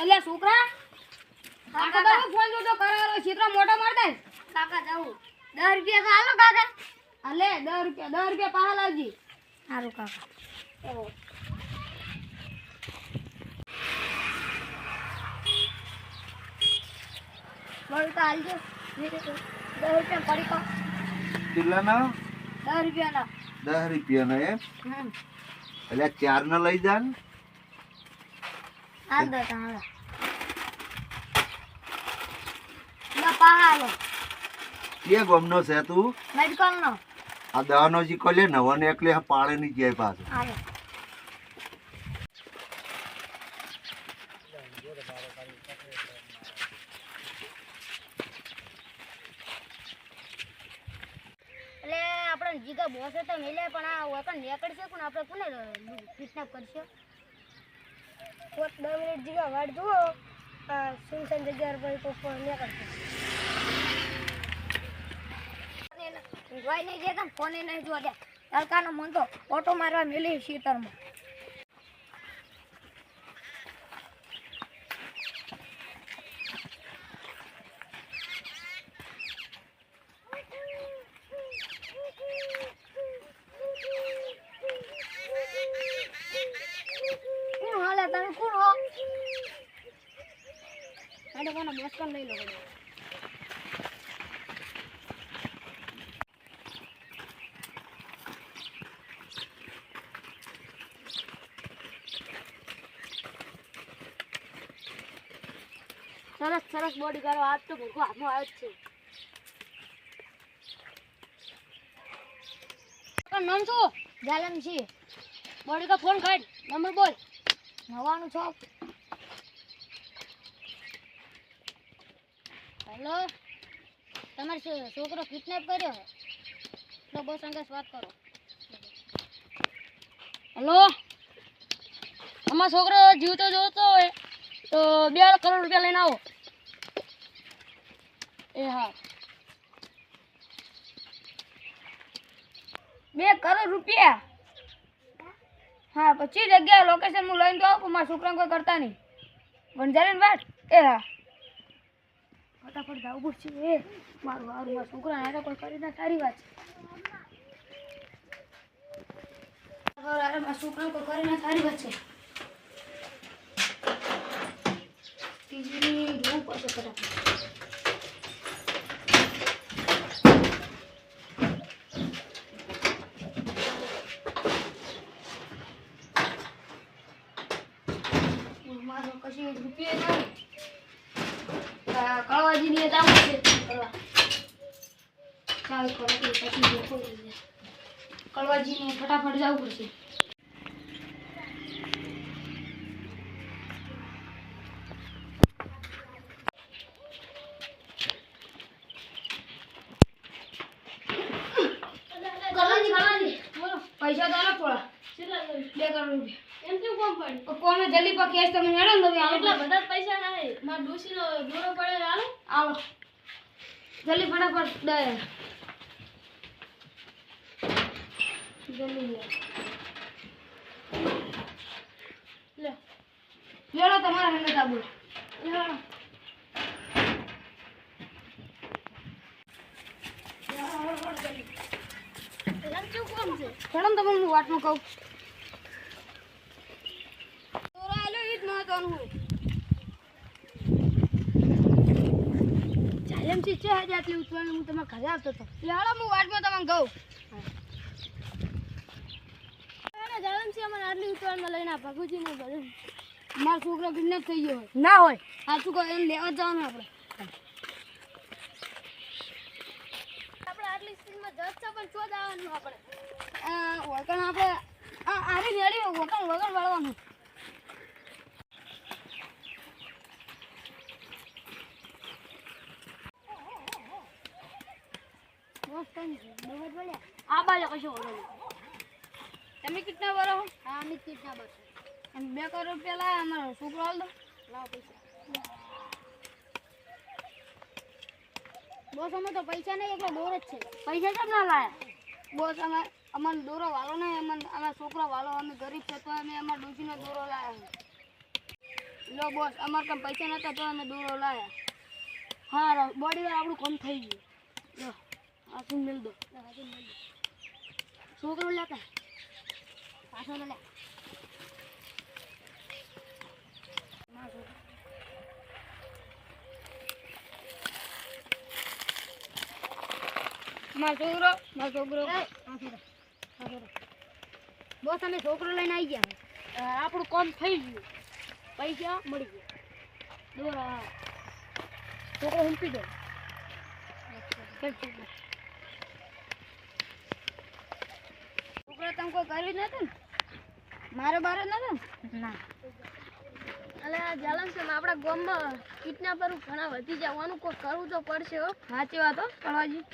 એટલે છોકરા? કાકા તમે ફોન જોતો કરારો ચિત્ર મોટો મારતા કાકા જાઉં. દસ રૂપિયા તો હાલો કાકા. અલે દસ રૂપિયા દસ રૂપિયા પાહા લાવજી. સારું કાકા. એવો બળ તો હાલજો દસ રૂપિયા પડી કો કેટલાના? દસ રૂપિયાના. દસ રૂપિયાના એમ? એટલે ચાર ના લઈ જા ને હાલ દો તારા ના પા હાલો કે ગમનો છે તું? મેડિકલનો. આ દવાનો જી લે નવો ને એકલે આ પાડે ની જાય પાછો. એટલે આપણે જીગા બોસે તો મેલે પણ આ વકન નીકળશે પણ આપણે કોને કિડનેપ કરશે? પોત દસ મિનિટ જેવા વાટ જુઓ. આ સુનસાન જગ્યા પર કોઈ નીકળશે જોઈ નહીં જતા, ફોને નહીં જોવા દે તડકાનો મન તો ઓટો મારવા મિલી શીતળમાં કોણ હાલે તમે કોણ હો એટલે કોને મસ્કન લઈ લો સરસ સરસ બોડી કરો આજ તો ભૂખો હાથમાં આવ્યો જ છે. નામ શું? જાલમ છે બોડી કા ફોન કાઢ નંબર બોલ. નવાનું છો. હેલો? તમારે છોકરો કિડનેપ કર્યો છે? તો બહુ સંઘર્ષ વાત કરો. હેલો? અમારો છોકરો જીવતો જોતો હોય, તો બે કરોડ રૂપિયા લઈને આવો. એ હા. બે કરોડ રૂપિયા? હા, પછી જગ્યા લોકેશન હું લઈને તો આવું મારા છોકરાને કોઈ કરતા નહીં. વંજારે ને વાત? એ હા. ફટાફટ જવું પડશે એ, મારું મારું મારા છોકરા હારે કોઈ કરી ના, સારી વાત છે. મારા છોકરાને કોઈ કરી ના, સારી વાત છે. ટીવી જોવું મારો કશી રૂપિયા એ દામ છે. કરવા. ચાલ કરો, પછી કળવાજીને ફટાફટ જવું પડશે. પૈસા તો આલો થોડા બે કરોડ રૂપિયા. પડી જલ્દી પર કેસ તમે હેડો ને તમે એટલા બધા પૈસા ના મારા ડોશીનો દોરો પડે હાલો. આવો. જલ્દી ફટાફટ દે. જલ્દી લે. લે. તમારા હેન્ડ તાબુ લે ને તમને હું વાતમાં કહું તોરા આલ્યો ઈ જ હોય. ચાલેમથી છે હજાર આટલી ઉતરવાનું હું તમારે ઘરે આવતો હતો લેડો હું વાતમાં તમને કહું આટલી લઈને આ ભગુજીને બધું મારો છોકરો કિડનેપ થઈ ગયો હોય. ના હોય. સાચું કહો એને લેવા જવાનું આપણે. આપણે આટલી સ્પીડમાં જજ છે પણ ચો જવાનું આપણે. આ વળકણ આપણે આ આરી મેળી વળકણ વગર વળવાનું. આ કશું ઓળો તમે કેટલા બરો હો? હા અમે કેટલા બરો અને બે કરોડ રૂપિયા લાયા અમારો છોકરો હાલ દો લાવ પૈસા. બોસ અમે તો પૈસા નહીં એટલે દોર જ છે. પૈસા કેમ ના લાયા? બોસ અમે અમારો દોરો વાલો નહીં અમને અમારા છોકરો વાલો અમે ગરીબ છે તો અમે અમારા ડોસીનો દોરો લાયા લો બોસ અમારે કામ પૈસા નતા તો અમે દોરો લાયા. હા બોડી વાર આપણું કોમ થઈ ગયું. લો. આ શું મેળ દો. છોકરો લેતા पासो લે. મારો છોકરો મારો છોકરો. બસ અમે છોકરો લઈને આવી ગયા. આપણું કામ થઈ ગયું. પૈસા મળી ગયા. છોકરો હંપી દો. તમે કોઈ કર્યું નતું ને? મારે બારે નતું ને? અલે આ જાલમ છે આપણા ગામમાં કિડનેપર ઘણા વધી જવાનું. કોઈ કરવું તો પડશે હો. સાચી વાત હો કળવાજી.